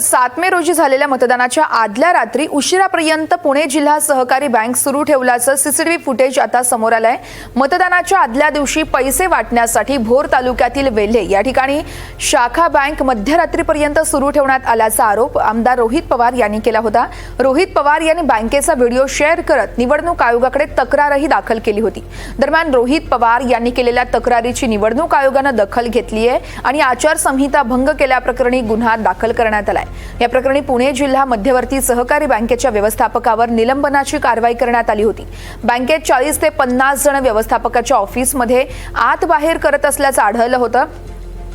सात मे रोजी झालेल्या मतदानाच्या आदल्या रात्री उशिरापर्यंत पुणे जिल्हा सहकारी बँक सुरू ठेवल्याचं सीसीटीव्ही फुटेज आता समोर आलंय. मतदानाच्या आदल्या दिवशी पैसे वाटण्यासाठी भोर तालुक्यातील वेल्हे या ठिकाणी शाखा बँक मध्यरात्रीपर्यंत सुरू ठेवण्यात आल्याचा आरोप आमदार रोहित पवार यांनी केला होता. रोहित पवार यांनी बँकेचा व्हिडिओ शेअर करत निवडणूक आयोगाकडे तक्रारही दाखल केली होती. दरम्यान रोहित पवार यांनी केलेल्या तक्रारीची निवडणूक आयोगानं दखल घेतली आहे आणि आचारसंहिता भंग केल्याप्रकरणी गुन्हा दाखल करण्यात आलाय. या प्रकरणी पुणे जिल्हा मध्यवर्ती सहकारी बँकेच्या व्यवस्थापकावर निलंबनाची कारवाई करण्यात आली होती. बँकेत चाळीस ते पन्नास जण व्यवस्थापकाच्या ऑफिसमध्ये आत बाहेर करत असल्याचं आढळलं होतं.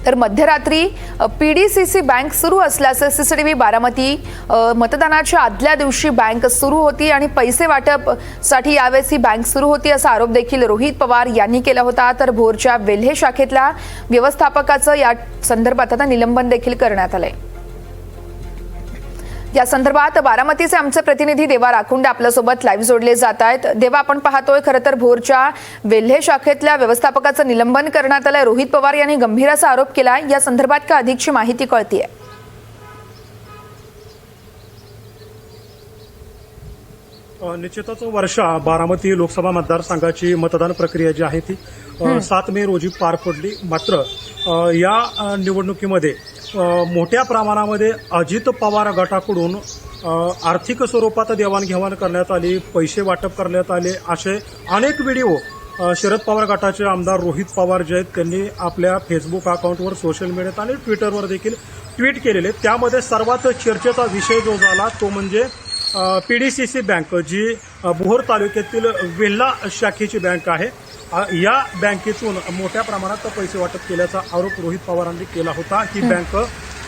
तर मध्यरात्री पीडीसीसी बँक सुरू असल्याचं सीसीटीव्ही बारामती मतदानाच्या आदल्या दिवशी बँक सुरू होती आणि पैसे वाटपसाठी यावेळेस ही बँक सुरू होती असा आरोप देखील रोहित पवार यांनी केला होता. तर भोरच्या वेल्हे शाखेतल्या व्यवस्थापकाचं या संदर्भात आता निलंबन देखील करण्यात आलंय. या संदर्भात बारामतीचे आमचे प्रतिनिधी देवा राखुंडे आपल्यासोबत लाईव्ह जोडले जात आहेत. देवा आपण पाहतोय खरं तर भोरच्या वेल्हे शाखेतल्या व्यवस्थापकाचं निलंबन करण्यात आलंय. रोहित पवार यांनी गंभीर असा आरोप केलाय. या संदर्भात का अधिकची माहिती कळतीये? निश्चितच वर्षा बारामती लोकसभा मतदारसंघाची मतदान प्रक्रिया जी आहे ती सात मे रोजी पार पडली. मात्र या निवडणुकीमध्ये मोठ्या प्रमाणामध्ये अजित पवार गटाकडून आर्थिक स्वरूपात देवाणघेवाण करण्यात आली पैसे वाटप करण्यात आले असे अनेक व्हिडिओ शरद पवार गटाचे आमदार रोहित पवार जे आहेत त्यांनी आपल्या फेसबुक अकाउंटवर सोशल मीडियात आणि ट्विटरवर देखील ट्विट केलेले. त्यामध्ये सर्वात चर्चेचा विषय जो झाला तो म्हणजे P D C C bank जी भोर तालुक्यातील वेल्हा शाखेची बँक आहे. या बँकेतून मोठ्या प्रमाणात पैसे वाटप केल्याचा आरोप रोहित पवारांनी केला होता. ही बँक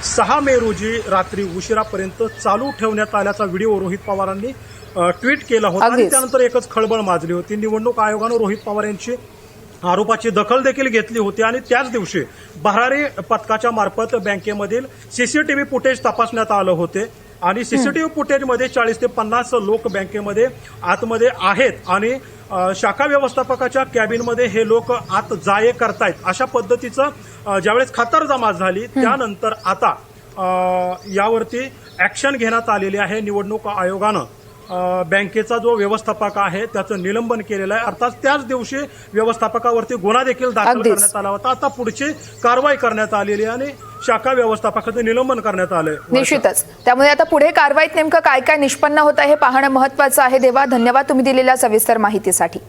सहा मे रोजी रात्री उशिरापर्यंत चालू ठेवण्यात आल्याचा व्हिडिओ रोहित पवारांनी ट्विट केला होता. आणि. त्यानंतर एकच खळबळ माजली होती. निवडणूक आयोगानं रोहित पवार यांची आरोपाची दखल देखील घेतली होती. आणि त्याच दिवशी भरारी पथकाच्या मार्फत बँकेमधील सीसीटीव्ही फुटेज तपासण्यात आलं होते. आणि सीसीटीव्ही फुटेजमध्ये चाळीस ते पन्नास लोक बँकेमध्ये आतमध्ये आहेत. आणि शाखा व्यवस्थापकाच्या कॅबिनमध्ये हे लोक आत जाये करतायत. अशा पद्धतीचं ज्यावेळेस खातरजमा झाली त्यानंतर आता यावरती ऍक्शन घेण्यात आलेली आहे निवडणूक आयोगानं. बँकेचा जो व्यवस्थापक आहे त्याचं निलंबन केलेलं आहे. अर्थात त्याच दिवशी व्यवस्थापकावरती गुन्हा देखील दाखल. करण्यात आला होता. आता पुढची कारवाई करण्यात आलेली आहे आणि शाखा व्यवस्थापकाचं निलंबन करण्यात आलंय. निश्चितच. त्यामुळे आता पुढे कारवाईत नेमकं काय काय निष्पन्न होत आहे हे पाहणं महत्वाचं आहे. देवा धन्यवाद तुम्ही दिलेल्या सविस्तर माहितीसाठी.